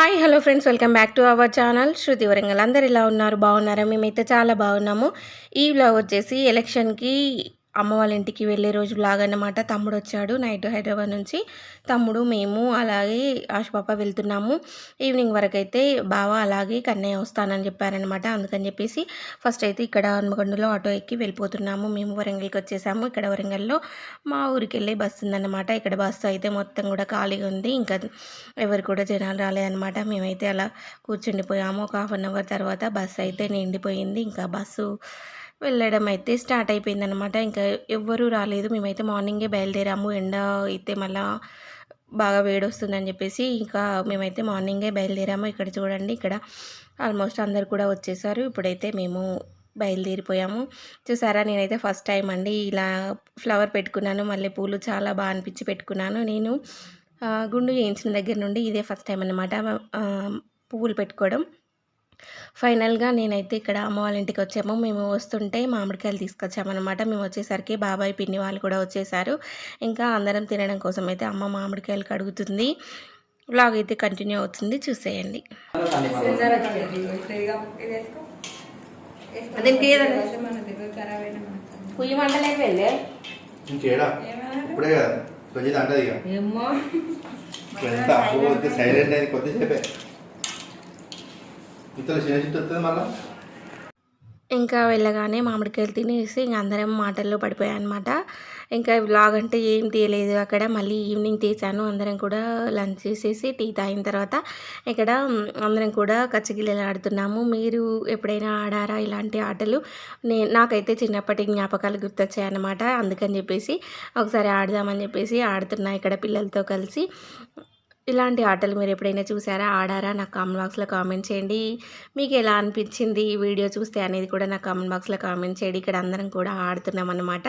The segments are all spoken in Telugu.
Hi hello friends welcome back to our channel Shruti Warangal అందరు ఇలా ఉన్నారు? బాగున్నారా? మేమైతే చాలా బాగున్నాము. ఈ వ్లాగ్ వచ్చేసి ఎలక్షన్కి అమ్మ వాళ్ళ ఇంటికి వెళ్ళే రోజు వ్లాగ్ అన్నమాట తమ్ముడు వచ్చాడు నైట్ హైదరాబాద్ నుంచి. తమ్ముడు మేము అలాగే ఆశపాప వెళ్తున్నాము. ఈవినింగ్ వరకు అయితే బావ అలాగే కన్నయ్య వస్తానని చెప్పారనమాట అందుకని చెప్పేసి ఫస్ట్ అయితే ఇక్కడ హన్మకొండలో ఆటో ఎక్కి వెళ్ళిపోతున్నాము. మేము వరంగల్కి వచ్చేసాము. ఇక్కడ వరంగల్లో మా ఊరికి వెళ్ళే బస్సు ఉందన్నమాట ఇక్కడ బస్సు అయితే మొత్తం కూడా ఖాళీగా ఉంది. ఇంకా ఎవరు కూడా జనాలు రాలేదన్నమాట. మేమైతే అలా కూర్చుండిపోయాము. ఒక హాఫ్ అన్ అవర్ తర్వాత బస్సు అయితే నిండిపోయింది. ఇంకా బస్సు వెళ్ళడం అయితే స్టార్ట్ అయిపోయిందనమాట ఇంకా ఎవ్వరూ రాలేదు. మేమైతే మార్నింగే బయలుదేరాము. ఎండ అయితే మళ్ళా బాగా వేడి వస్తుందని చెప్పేసి ఇంకా మేమైతే మార్నింగే బయలుదేరాము. ఇక్కడ చూడండి ఇక్కడ ఆల్మోస్ట్ అందరు కూడా వచ్చేసారు. ఇప్పుడైతే మేము బయలుదేరిపోయాము. చూసారా నేనైతే ఫస్ట్ టైం అండి ఇలా ఫ్లవర్ పెట్టుకున్నాను. మళ్ళీ పూలు చాలా బాగా అనిపించి పెట్టుకున్నాను. నేను గుండు చేయించిన దగ్గర నుండి ఇదే ఫస్ట్ టైం అనమాట పువ్వులు పెట్టుకోవడం. ఫైనల్గా నేనైతే ఇక్కడ అమ్మ వాళ్ళ ఇంటికి వచ్చాము. మేము వస్తుంటే మామిడికాయలు తీసుకొచ్చామన్నమాట. మేము వచ్చేసరికి బాబాయ్ పిన్ని వాళ్ళు కూడా వచ్చేసారు. ఇంకా అందరం తినడం కోసం అయితే అమ్మ మామిడికాయలు కడుగుతుంది. వ్లాగ్ అయితే కంటిన్యూ అవుతుంది. చూసేయండి. కుయ్యి మంటలేదు వెళ్ళే ఇంకేడా? ఇప్పుడే కదా. కొంచెం అంటది ఇక ఏమో ఎంత అప్పు సైలెంట్ అయింది కొద్దిసేపే. ఇంకా వెళ్ళగానే మామిడికాయలు తినేసి ఇంక అందరం మాటల్లో పడిపోయాయన్నమాట ఇంకా వ్లాగ్ అంటే ఏం తీయలేదు అక్కడ. మళ్ళీ ఈవినింగ్ తీసాను. అందరం కూడా లంచ్ చేసేసి టీ తాగిన తర్వాత ఇక్కడ అందరం కూడా కచ్చగిల్లలు ఆడుతున్నాము. మీరు ఎప్పుడైనా ఆడారా ఇలాంటి ఆటలు? నే నాకైతే చిన్నప్పటి జ్ఞాపకాలు గుర్తొచ్చాయన్నమాట అందుకని చెప్పేసి ఒకసారి ఆడదామని చెప్పేసి ఆడుతున్నా ఇక్కడ పిల్లలతో కలిసి. ఇలాంటి ఆటలు మీరు ఎప్పుడైనా చూసారా? ఆడారా? నాకు కామెంట్ బాక్స్లో కామెంట్ చేయండి. మీకు ఎలా అనిపించింది ఈ వీడియో చూస్తే అనేది కూడా నాకు కామెంట్ బాక్స్లో కామెంట్ చేయండి. ఇక్కడ అందరం కూడా ఆడుతున్నాం అన్నమాట.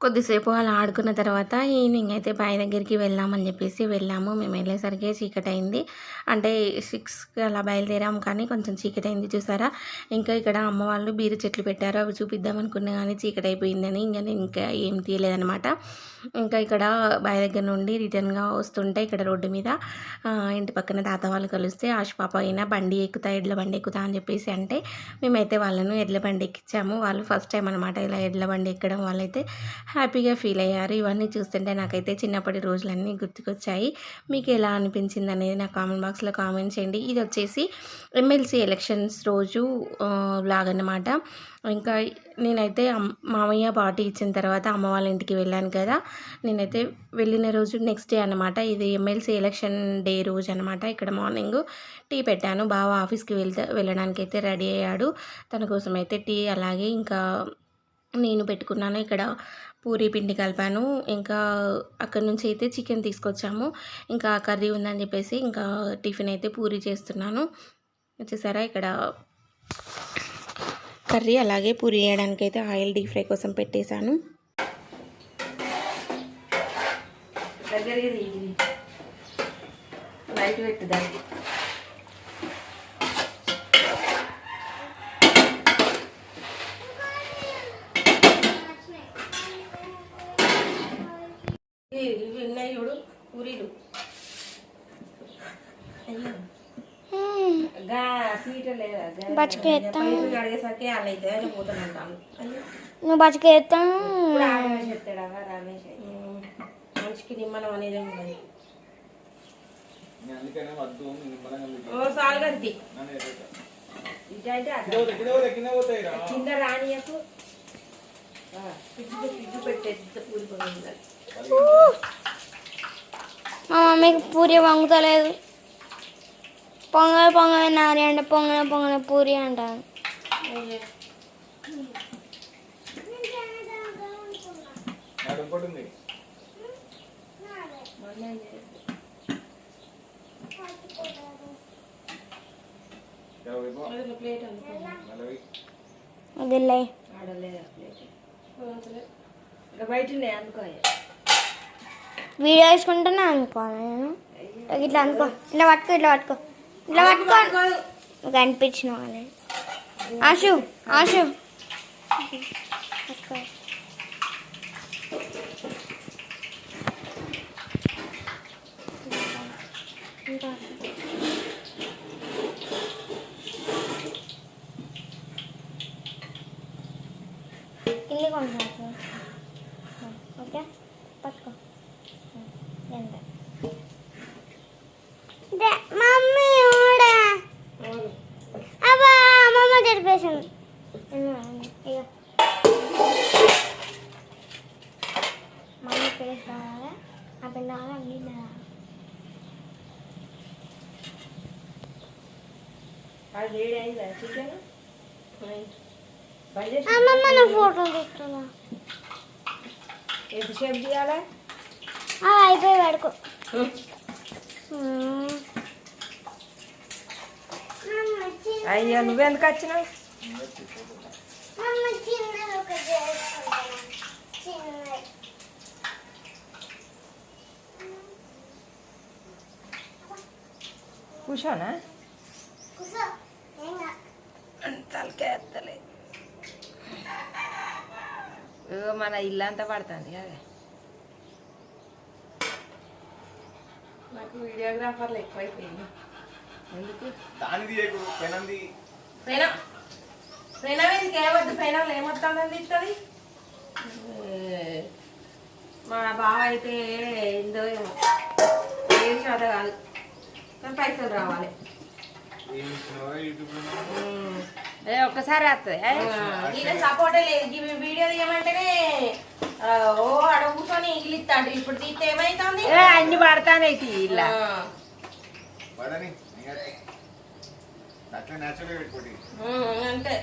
కొద్దిసేపు అలా ఆడుకున్న తర్వాత ఈవినింగ్ అయితే బాయ్ దగ్గరికి వెళ్దామని చెప్పేసి వెళ్ళాము. మేము వెళ్ళేసరికి చీకటి అయింది అంటే సిక్స్కి అలా బయలుదేరాము కానీ కొంచెం చీకటి అయింది చూసారా? ఇంకా ఇక్కడ అమ్మ వాళ్ళు బీరు చెట్లు పెట్టారు. అవి చూపిద్దాం అనుకున్నా కానీ చీకటి అయిపోయిందని ఇంకా నేను ఇంకా ఏం తీయలేదనమాట ఇంకా ఇక్కడ బాయ్ దగ్గర నుండి రిటర్న్గా వస్తుంటే ఇక్కడ రోడ్డు మీద ఇంటి పక్కన తాత వాళ్ళు కలిస్తే ఆశ పాప అయినా బండి ఎక్కుతా ఎడ్ల బండి ఎక్కుతా అని చెప్పేసి అంటే మేమైతే వాళ్ళను ఎడ్ల బండి ఎక్కించాము వాళ్ళు ఫస్ట్ టైం అనమాట ఇలా ఎడ్ల బండి ఎక్కడం వాళ్ళైతే హ్యాపీగా ఫీల్ అయ్యారు. ఇవన్నీ చూస్తుంటే నాకైతే చిన్నప్పటి రోజులన్నీ గుర్తుకొచ్చాయి. మీకు ఎలా అనిపించింది అనేది నా కామెంట్ బాక్స్లో కామెంట్ చేయండి. ఇది వచ్చేసి ఎమ్మెల్సీ ఎలక్షన్స్ రోజు బ్లాగ్ అనమాట ఇంకా నేనైతే మామయ్య పార్టీ ఇచ్చిన తర్వాత అమ్మ వాళ్ళ ఇంటికి వెళ్ళాను కదా. నేనైతే వెళ్ళిన రోజు నెక్స్ట్ డే అనమాట ఇది ఎమ్మెల్సీ ఎలక్షన్ డే రోజు అనమాట ఇక్కడ మార్నింగ్ టీ పెట్టాను. బావ ఆఫీస్కి వెళ్తే వెళ్ళడానికి అయితే రెడీ అయ్యాడు. తన కోసం అయితే టీ అలాగే ఇంకా నేను పెట్టుకున్నాను. ఇక్కడ పూరి పిండి కలిపాను. ఇంకా అక్కడ నుంచి అయితే చికెన్ తీసుకొచ్చాము. ఇంకా కర్రీ ఉందని చెప్పేసి ఇంకా టిఫిన్ అయితే పూరి చేస్తున్నాను. వచ్చేసారా ఇక్కడ కర్రీ అలాగే పూరీ వేయడానికి అయితే ఆయిల్ డీప్ ఫ్రై కోసం పెట్టేశాను. బయట లైట్ దాన్ని. ఇవి ఉన్నాయి చూడు పూరీలు గా సీట లేదా బచ్చకేత్తాం. అడిగేసరికి వాళ్ళు అయితే పోతానంటాను నువ్వు బతికేస్తాను చెప్తాడా రమేష్? మనిషికి నిమ్మలం అనేది ఉండదు. ఓ సాల్గంతి. కింద రానియకు. మా మమ్మీకి పూరి వంగుతలేదు. పొంగల్ పొంగల్ నారి అంటే పొంగల పొంగల పూరి అంటాను వదిలే. బయట అనుకో వీడియో వేసుకుంటున్నా అనుకోవాలి నేను. ఇట్లా అనుకో ఇట్లా పట్టుకో ఇట్లా పట్టుకో. ఇట్లా పట్టుకో. నువ్వు కనిపించిన వాళ్ళే ఆశు ఆశు. పట్టుకో. ఇంకా. కింది కొంచెం ఓకే? పట్టుకో. ఎంత మమ్మీ కూడా అబ్బా అమ్మమ్మ జరిపేసాను ఇక మమ్మీ ఫేస్ కావాలి ఆ పిల్ల కావాలి నీళ్ళు అమ్మమ్మ నా ఫోటో తీసుకున్నా ఎంతసేపు తీయాలా అయిపోయి పడుకో అయ్యా నువ్వెందుకు వచ్చినావు? కూర్చోనా? మన ఇల్లు అంతా పడుతుంది కదా నాకు వీడియోగ్రాఫర్లు ఎక్కువైపోయింది ఎందుకు? దాని తీయకు పెనంది పెనం పెనం ఇది కేవద్దు పెనం ఏమొస్తుందని ఇస్తుంది మా బావ అయితే ఏందో ఏమో ఏం చేత కాదు. కానీ పైసలు రావాలి. ఒక్కసారి వస్తుంది సపోర్టే లేదు. వీడియో తీయమంటేనే ఓ అడ కూర్చొని ఇగిలిస్తాడు ఇప్పుడు తీస్తే ఏమైతుంది? ఏ అన్ని పడతానైతే ఇలా. ఆ, పడని అట్లా న్యాచురల్గా పెట్టుకోటి. ఉమ్, అంతే.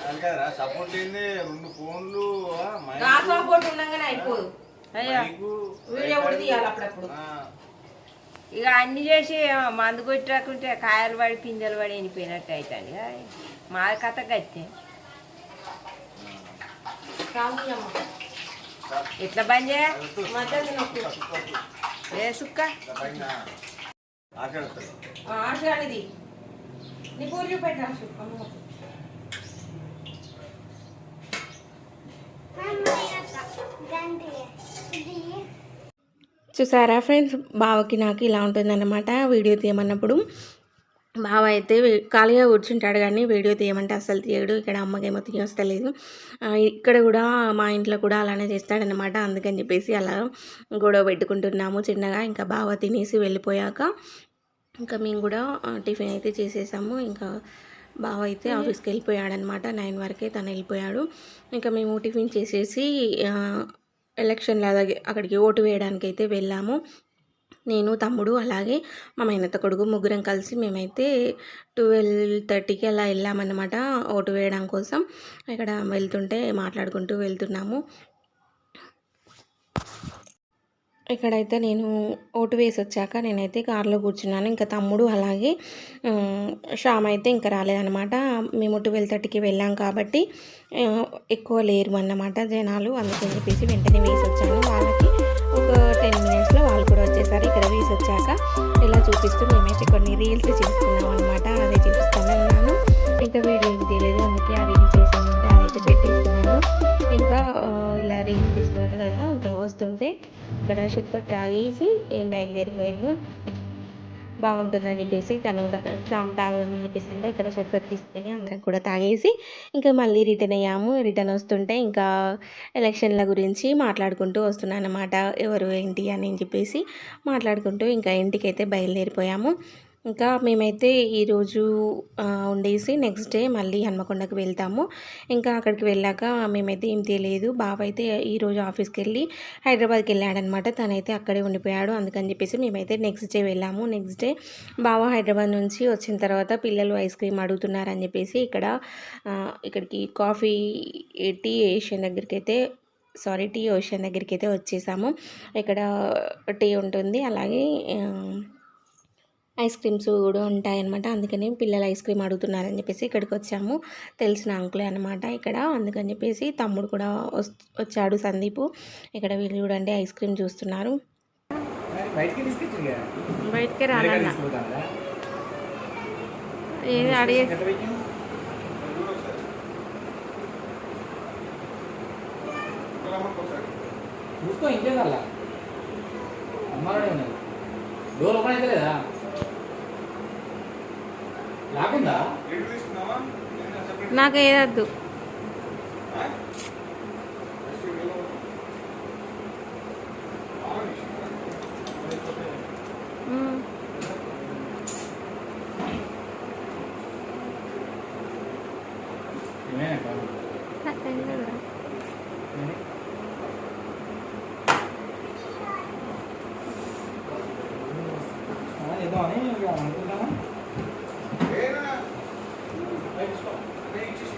అది కదరా సపోర్ట్ ఏంది? రెండు ఫోన్లు ఆ, మైకు, నా సపోర్ట్ ఉండగానే అయిపోదు. వీడియో కూడా తీయాలి అప్పుడప్పుడు. ఆ, ఇక అన్ని చేసి మందు కొట్టకుంటే కాయలు పడి పిందెలు పడి ఎండిపోయినట్టు అవుతుంది మా కథ గట్టి ఎట్లా బంద్ చేయ అది వద్దు. మధ్యలో నొక్కు. సుక్క, సుక్క. ఏ సుక్క ఇట్లా పైన ఆశ వస్తుంది ఆ, ఆశ అనేది నీ పూరి చూపెట్టి ఆశ అమ్మ చూసారా ఫ్రెండ్స్? బావకి నాకు ఇలా ఉంటుందన్నమాట వీడియో తీయమన్నప్పుడు. బావ అయితే ఖాళీగా కూర్చుంటాడు కానీ వీడియో తీయమంటే అసలు తీయడు. ఇక్కడ అమ్మకేమో తీయొస్తలేదు. ఇక్కడ కూడా మా ఇంట్లో కూడా అలానే చేస్తాడనమాట అందుకని చెప్పేసి అలా గొడవ పెట్టుకుంటున్నాము చిన్నగా. ఇంకా బావ తినేసి వెళ్ళిపోయాక ఇంకా మేము కూడా టిఫిన్ అయితే చేసేసాము. ఇంకా బావ అయితే ఆఫీస్కి వెళ్ళిపోయాడనమాట నైన్ వరకే తను వెళ్ళిపోయాడు. ఇంకా మేము టిఫిన్ చేసేసి ఎలక్షన్ల దగ్గర అక్కడికి ఓటు వేయడానికి అయితే వెళ్ళాము. నేను తమ్ముడు అలాగే మా మేనత్త కొడుకు ముగ్గురం కలిసి మేమైతే ట్వెల్వ్ థర్టీకి అలా వెళ్ళామన్నమాట ఓటు వేయడం కోసం. ఇక్కడ వెళ్తుంటే మాట్లాడుకుంటూ వెళ్తున్నాము. ఇక్కడైతే నేను ఓటు వేసి వచ్చాక నేనైతే కారులో కూర్చున్నాను. ఇంకా తమ్ముడు అలాగే ఉమ్, శ్యామ్ అయితే ఇంకా రాలేదన్నమాట. మేము ట్వెల్వ్ థర్టీకి వెళ్ళాం కాబట్టి ఎక్కువ లేరు అన్నమాట జనాలు. అందుకని చెప్పేసి వెంటనే వేసి వచ్చాను వాళ్ళకి ఒక టెన్ మినిట్స్లో వాళ్ళు కూడా వచ్చేసారు. ఇక్కడ వేసి వచ్చాక ఇలా చూపిస్తూ మేమైతే కొన్ని రీల్స్ చేసుకున్నాం అనమాట అది ఇక్కడ షుక్క తాగేసి ఏం బాగుంటుందని చెప్పేసి తను తాము తాగని చెప్పేసి అంటే ఇక్కడ చక్కెర తీసుకొని అందరం కూడా తాగేసి ఇంకా మళ్ళీ రిటర్న్ అయ్యాము. రిటర్న్ వస్తుంటే ఇంకా ఎలక్షన్ల గురించి మాట్లాడుకుంటూ వస్తున్నాను అనమాట ఎవరు ఏంటి అని చెప్పేసి మాట్లాడుకుంటూ ఇంకా ఇంటికి అయితే బయలుదేరిపోయాము. ఇంకా మేమైతే ఈరోజు ఉండేసి నెక్స్ట్ డే మళ్ళీ హన్మకొండకు వెళ్తాము. ఇంకా అక్కడికి వెళ్ళాక మేమైతే ఏం తెలియదు. బావ అయితే ఈరోజు ఆఫీస్కి వెళ్ళి హైదరాబాద్కి వెళ్ళాడనమాట తనైతే అక్కడే ఉండిపోయాడు. అందుకని చెప్పేసి మేమైతే నెక్స్ట్ డే వెళ్ళాము. నెక్స్ట్ డే బావ హైదరాబాద్ నుంచి వచ్చిన తర్వాత పిల్లలు ఐస్ క్రీమ్ అడుగుతున్నారని చెప్పేసి ఇక్కడ ఇక్కడికి కాఫీ టీ ఏషియన్ దగ్గరికి అయితే సారీ టీ ఓషన్ దగ్గరికి అయితే వచ్చేసాము. ఇక్కడ టీ ఉంటుంది. అలాగే ఐస్ క్రీమ్స్ కూడా ఉంటాయన్నమాట. అందుకని పిల్లలు ఐస్ క్రీమ్ అడుగుతున్నారని చెప్పేసి ఇక్కడికి వచ్చాము. తెలిసిన అంకులే అనమాట ఇక్కడ. అందుకని చెప్పేసి తమ్ముడు కూడా వచ్చాడు సందీపు. ఇక్కడ వీళ్ళు చూడండి ఐస్ క్రీమ్ చూస్తున్నారు. బయటికి తీసుకుపోతాను ఏది అడిగే. చూసుకో డోర్ ఓపెన్ అయితే లేదా నాకు ఏదద్దు. ఏదో అని అనుకుంటామా? తీసుకో. నేను ఇచ్చేసి.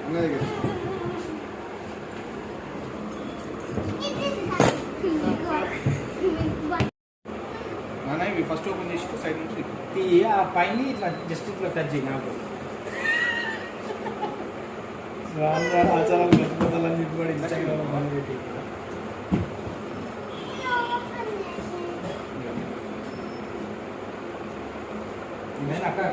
అన్నది కదా నాన్న ఇవి ఫస్ట్ ఓపెన్ చేసి సైడ్ నుంచి ఈ ఆ పైన ఇట్లా జస్ట్ ఇట్లా టచ్ చేయి నాకు. రాను రాను ఆచారాలు గడిచిపోతాలని చెప్పి కూడా ఇన్స్టాగ్రామ్ పెట్టి అక్కడ